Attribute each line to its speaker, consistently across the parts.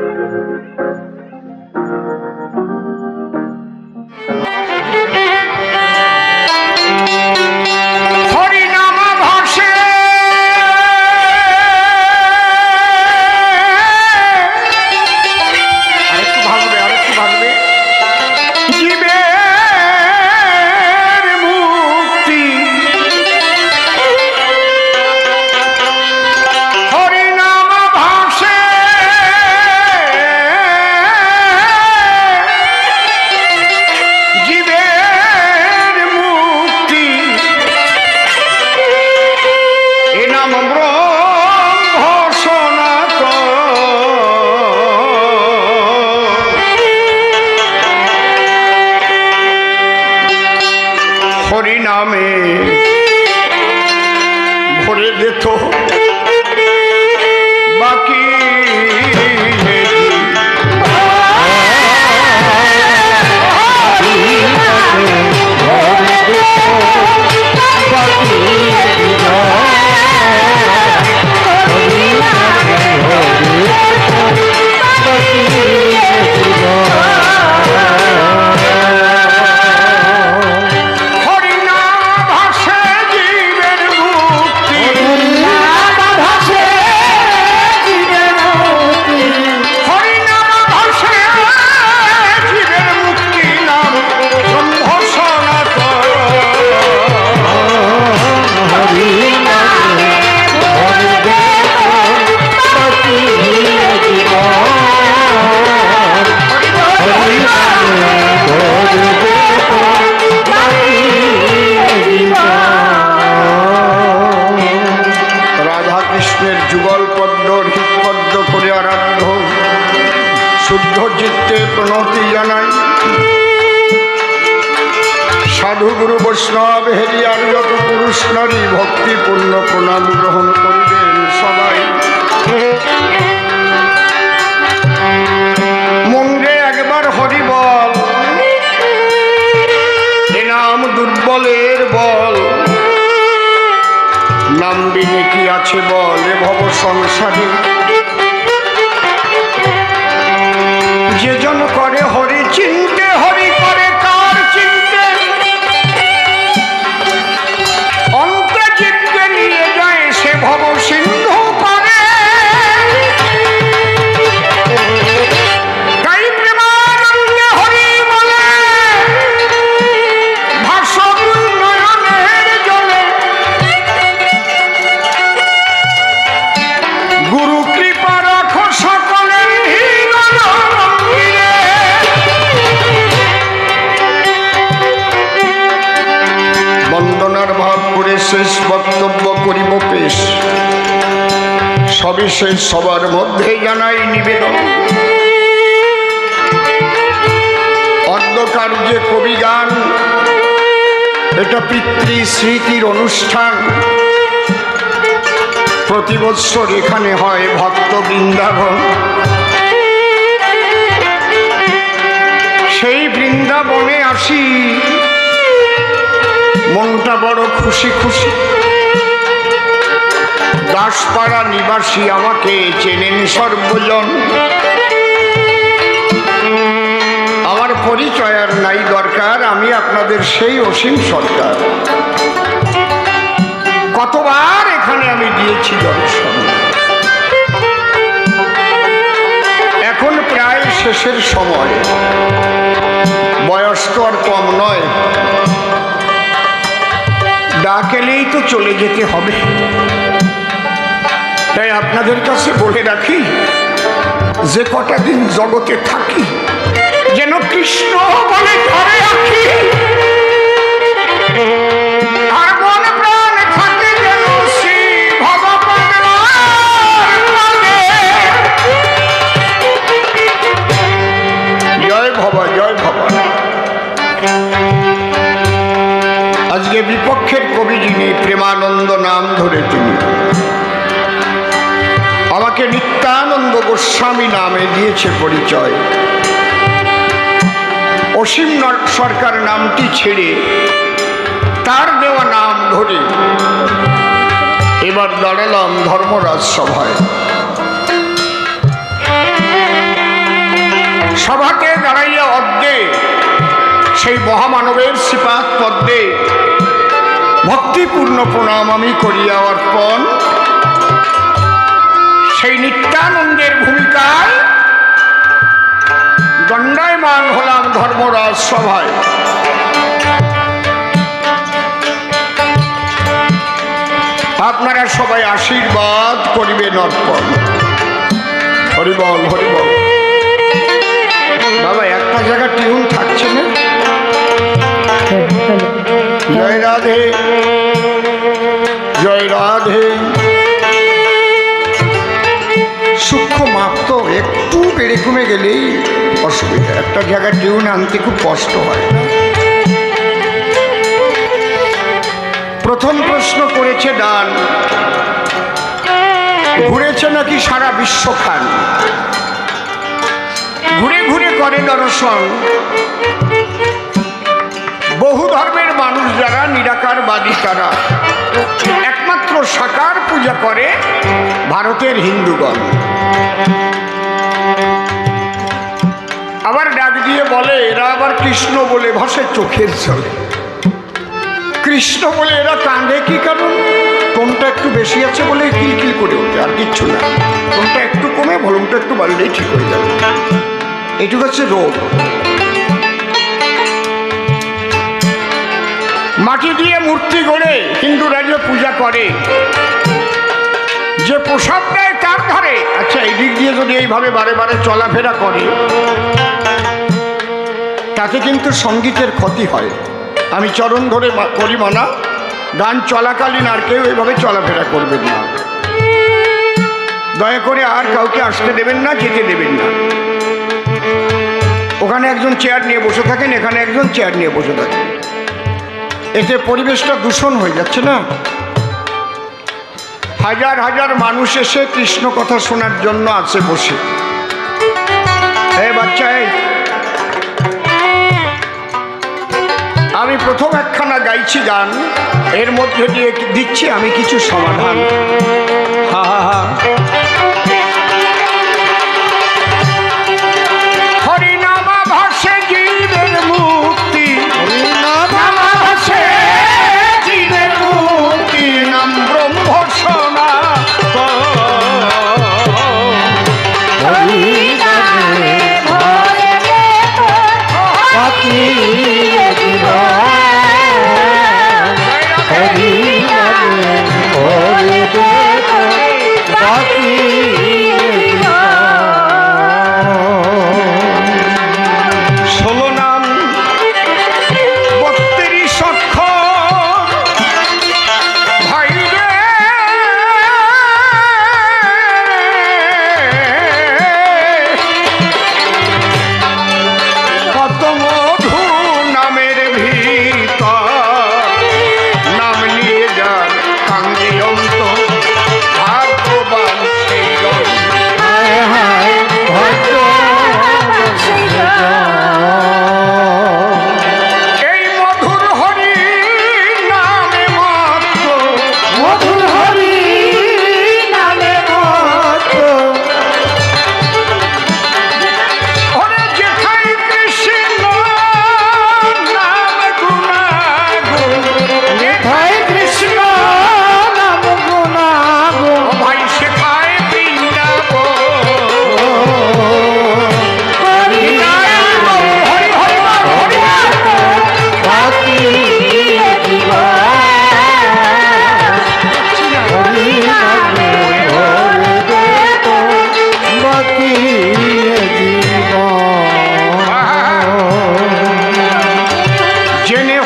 Speaker 1: thank you পদ্ম হৃৎপদ্ম করে আরাধ্য শুদ্ধ চিত্তে প্রণতি জানাই। সাধু গুরু বৈষ্ণব হেরিয়ার যত পুরুষ নারী ভক্তিপূর্ণ প্রণাম গ্রহণ করিবেন সবাই। মন্দিরে একবার হরি বল। এ নাম দুর্বলের বল। নাম বিনে কি আছে বল? সংসারে। যে জন করে শেষ বক্তব্য করিব পেশ। সবিশেষ সবার মধ্যে জানাই নিবেদন। অন্ধকার যে কবি গান এটা পিতৃ স্মৃতির অনুষ্ঠান। প্রতি বৎসর এখানে হয় ভক্ত বৃন্দাবন। সেই বৃন্দাবনে আসি। মনটা বড় খুশি খুশি। দাসপাড়া নিবাসী আমাকে চেনেন সর্বজন। আমার পরিচয় আর নাই দরকার, আমি আপনাদের সেই অসীম সরকার। কতবার এখানে আমি দিয়েছি দর্শন। এখন প্রায় শেষের সময়। বয়স তো আর কম নয়। ডাকেলেই তো চলে যেতে হবে। তাই আপনাদের কাছে বলে রাখি, যে কটা দিন জগতে থাকি, যেন কৃষ্ণ বলে ধরে রাখি। আর গোস্বামী নামে দিয়েছে পরিচয়। অসীম সরকার নামটি ছেড়ে তার দেওয়া নাম ধরে এবার দাঁড়ালাম ধর্মরাজ সভায়। সভাতে দাঁড়াইয়া অদ্দে সেই মহামানবের শ্রীপাত পদ্মে ভক্তিপূর্ণ প্রণাম আমি করিয়া অর্পণ সেই নিত্যানন্দের ভূমিকায় দণ্ডায়মান হলাম ধর্মরাজ সভায়। আপনারা সবাই আশীর্বাদ করিবেন অর্পণ। হরিবল হরিবল। বাবা একটা জায়গা টিউন থাকছে না? জয় রাধে। জয় রাধে। সূক্ষ্ম মাপ তো একটু বেড়ে কমে গেলেই অসুবিধা। একটা জায়গায় টিউন আনতে খুব কষ্ট হয়। প্রথম প্রশ্ন করেছে ডান। ঘুরেছে নাকি সারা বিশ্ব খান? ঘুরে ঘুরে করে দর্শন বহু ধর্মের মানুষ যারা, নিরাকারবাদী তারা। সাকার পূজা করে ভারতের হিন্দুগণ। আবার ডাক দিয়ে বলে, এরা আবার কৃষ্ণ বলে ভাসে চোখের জলে। কৃষ্ণ বলে, এরা কাঁদে কি কারণ? কোনটা একটু বেশি আছে বলে কিলকিল করে ওঠে, আর কিচ্ছু না। কোনটা একটু কমে, ভলুমটা একটু বাড়লেই ঠিক হয়ে যাবে। এটুকু হচ্ছে রোগ। মাটি দিয়ে মূর্তি গড়ে হিন্দুরা যে পূজা করে। যে প্রসাদ দেয় তার ধারে আচ্ছা এই দিক দিয়ে যদি এইভাবে বারে বারে চলাফেরা করে, তাতে কিন্তু সঙ্গীতের ক্ষতি হয়। আমি চরণ ধরে করি মানা গান চলাকালীন আর কেউ এইভাবে চলাফেরা করবেন না। দয়া করে আর কাউকে আসতে দেবেন না, যেতে দেবেন না। ওখানে একজন চেয়ার নিয়ে বসে থাকেন, এখানে একজন চেয়ার নিয়ে বসে থাকেন। এতে পরিবেশটা দূষণ হয়ে যাচ্ছে না? হাজার হাজার মানুষ এসে কৃষ্ণ কথা শোনার জন্য আছে বসে। এই। আমি প্রথম একখানা গাইছি গান, এর মধ্যে দিয়ে দিচ্ছি আমি কিছু সমাধান। হা হা হা। All জেনে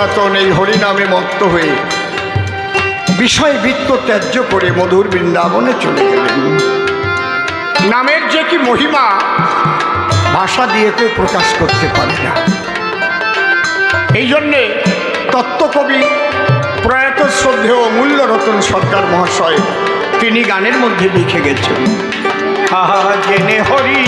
Speaker 1: সনাতন এই হরিনামে মত্ত হয়ে। বিষয় বৃত্ত ত্যায্য করে মধুর বৃন্দাবনে চলে গেলেন। নামের যে কি মহিমা, ভাষা দিয়ে কেউ প্রকাশ করতে পারে না। এই জন্যে তত্ত্বকবি প্রয়াত শ্রদ্ধেয় মূল্যরতন সরকার মহাশয় তিনি গানের মধ্যে লিখে গেছেন। জেনে হরি।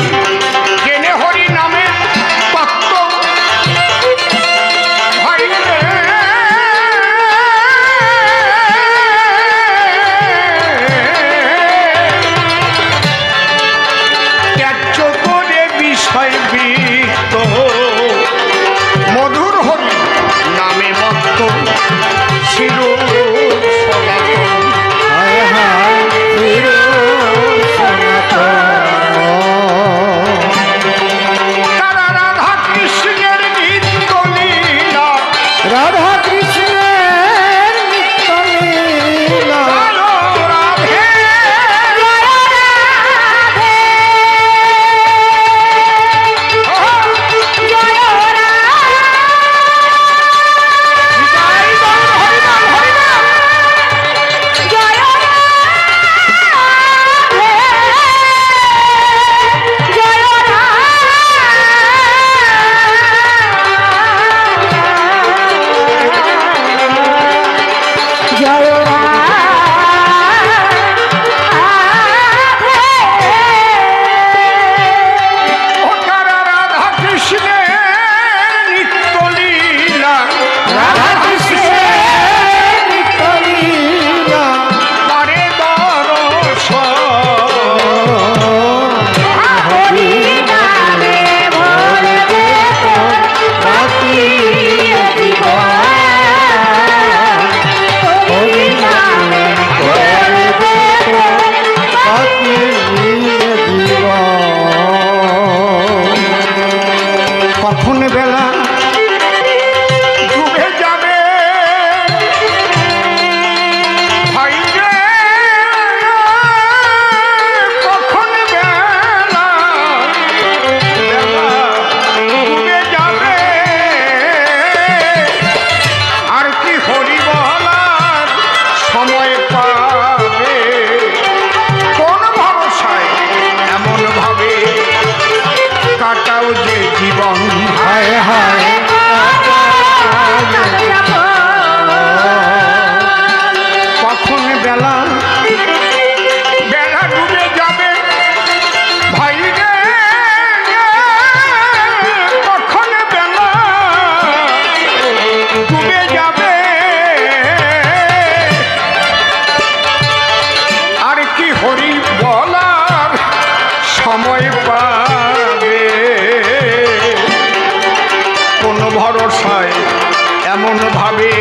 Speaker 1: ভাবে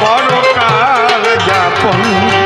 Speaker 1: পরকাল যাপন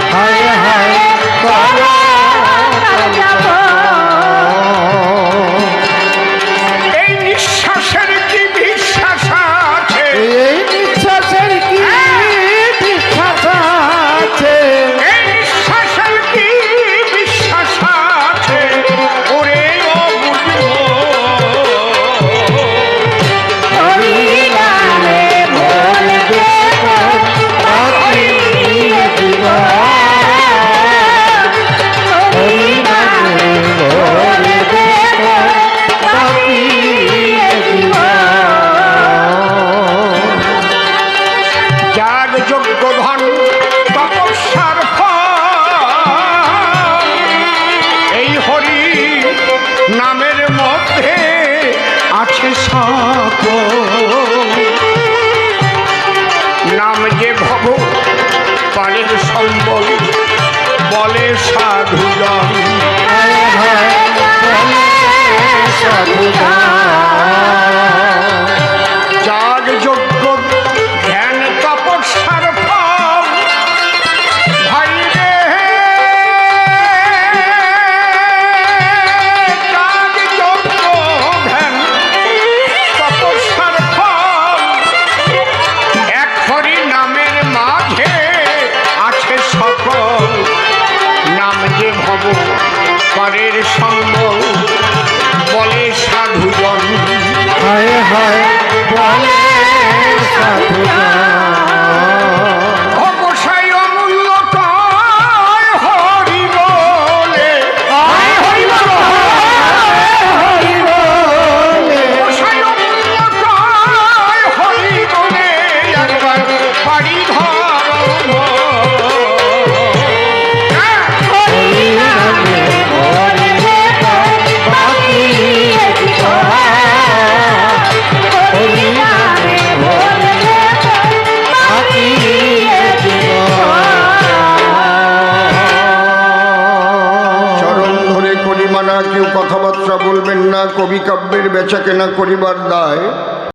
Speaker 1: প্রাণের সম্বল বলে সাধুজন সাধুজন হরের সঙ্গ বলে সাধুজন হায় হায় কবি কাব্যের বেচা কেনা করিবার দায়।